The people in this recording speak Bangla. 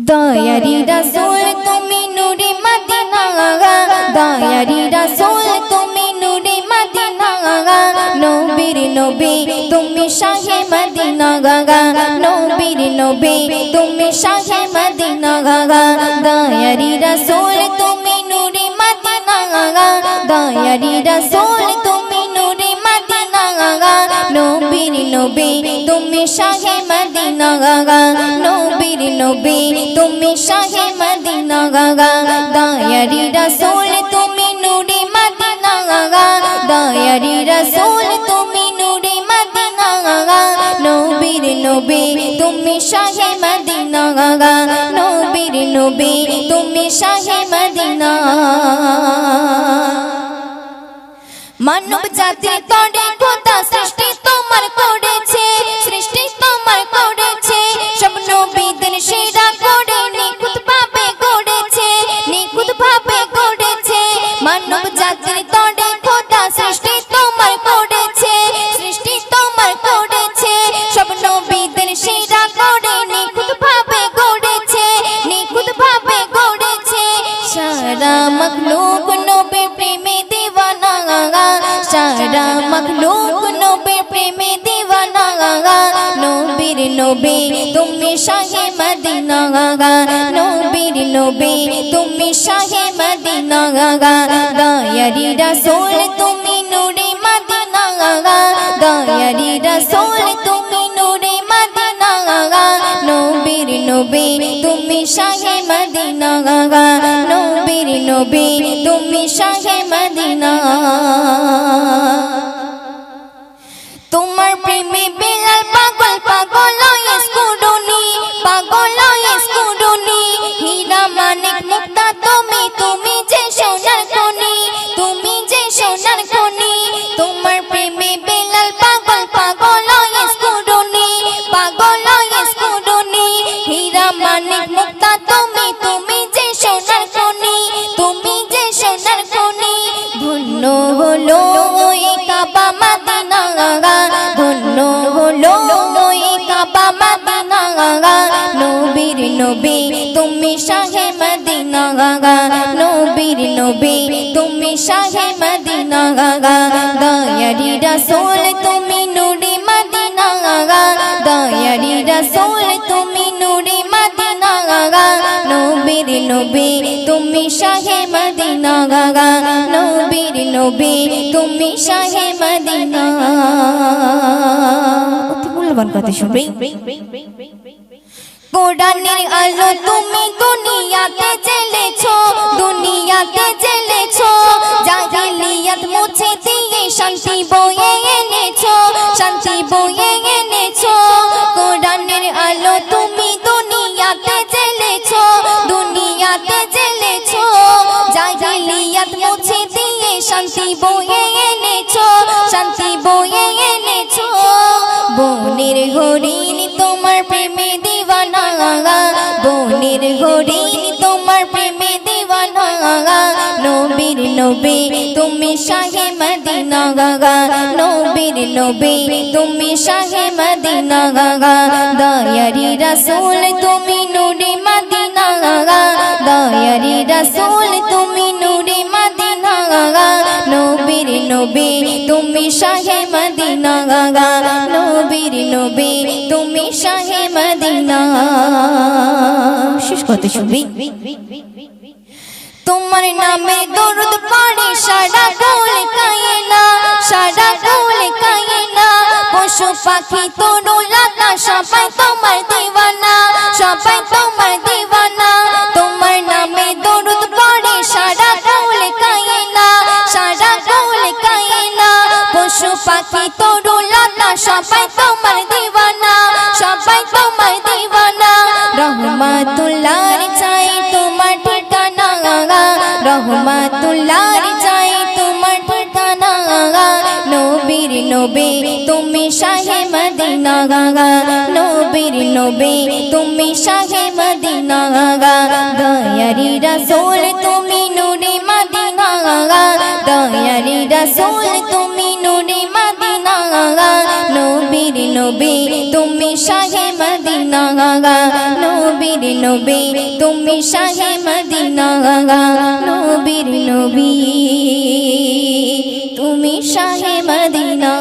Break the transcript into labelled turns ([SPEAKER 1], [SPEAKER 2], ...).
[SPEAKER 1] দয়ারি রাসূল তুমি নূরে মদিনা দয়ারি রাসূল তুমি নূরে মদিনা নবীর নবী তুমি শাহে মদিনা গাগা নবীর নবী তুমি শাহে মদিনা গাগা দয়ারি রাসূল তুমি নবী তুমি শাহে মদিনা গাগা। দয়ারি রাসূল, তুমি নূরে মদিনা গাগা। দয়ারি রাসূল, তুমি নূরে মদিনা গাগা। নবীর নবী, তুমি শাহে মদিনা গাগা। নবীর নবী, তুমি শাহে মদিনা। মানব জাতি তরে সারা মখলুক নবী প্রেমে দিওয়ানা সারা মখলুক নবী প্রেমে দিওয়ানা নবীর নবী তুমি শাহে মদিনা নবীর নবী তুমি শাহে মদিনা দয়ারি রাসূল তুমি নূরে মদিনা দয়ারি রাসূল তুমি নূরে মদিনা নবীর নবী তুমি শাহে মদিনা নবীর নবী তুমি শাহে মদিনা। তোমার প্রেমে বেলাল তুমি শাহে মদিনা গাগা, নবীর নবী। তুমি শাহে মদিনা গাগা, দয়ারি রাসূল তুমি নূরে মদিনা গাগা, দয়ারি রাসূল তুমি নূরে মদিনা গাগা, নবীর নবী। তুমি শাহে মদিনা গাগা, নবীর নবী। তুমি শাহে মদিনা। অতি মূল্যবান কথা শুনবে। কোরআনের আলো তুমি দুনিয়াতে জেলেছো দুনিয়াতে জেলেছো জাহিলিয়াত মুছে দিয়ে শান্তি বয়ে এনেছো, শান্তি বয়ে এনেছো। কোরআনের আলো তুমি দুনিয়াতে জেলেছো দুনিয়াতে জেলেছো জাহিলিয়াত মুছে দিয়ে শান্তি বয়ে এনেছো, শান্তি বয়ে এনেছো। বনের হরিণ তোমার প্রেমে হরিণ তোমার প্রেমে দিওয়ানা। নবীর নবী, তুমি শাহে মদিনা। গাগা নবীর নবী, তুমি শাহে মদিনা। গাগা দয়ারি রাসূল, তুমি নূরে মদিনা। দয়ারি রাসূল, তুমি নূরে মদিনা। নবীর নবী, তুমি শাহে মদিনা। নবীর নবী, তুমি শাহে তোমার নামে দরুদ পড়ে সারা গোল কায়েনা সারা গোল কায়েনা পশু পাখি তরু লতা সবাই তোমার দিওয়ানা সবাই তোমার দিওয়ানা। তোমার নামে দরুদ পড়ে সারা গোল কায়েনা সারা গোল কায়েনা পশু পাখি তরু লতা সবাই রহমাতুল্লাহর চাই তোমার ঠিকানা। নবীর নবী, তুমি শাহে মদিনা। গাগা নবীর নবী, তুমি শাহে মদিনা। গাগা দয়ারি রাসূল, তুমি নূরে মদিনা। গাগা দয়ারি রাসূল, তুমি নূরে মদিনা। গাগা নবীর নবী, তুমি শাহে মদিনা। নবীর নবী তুমি শাহে মদিনা নবীর নবী। তুমি শাহে মদিনা।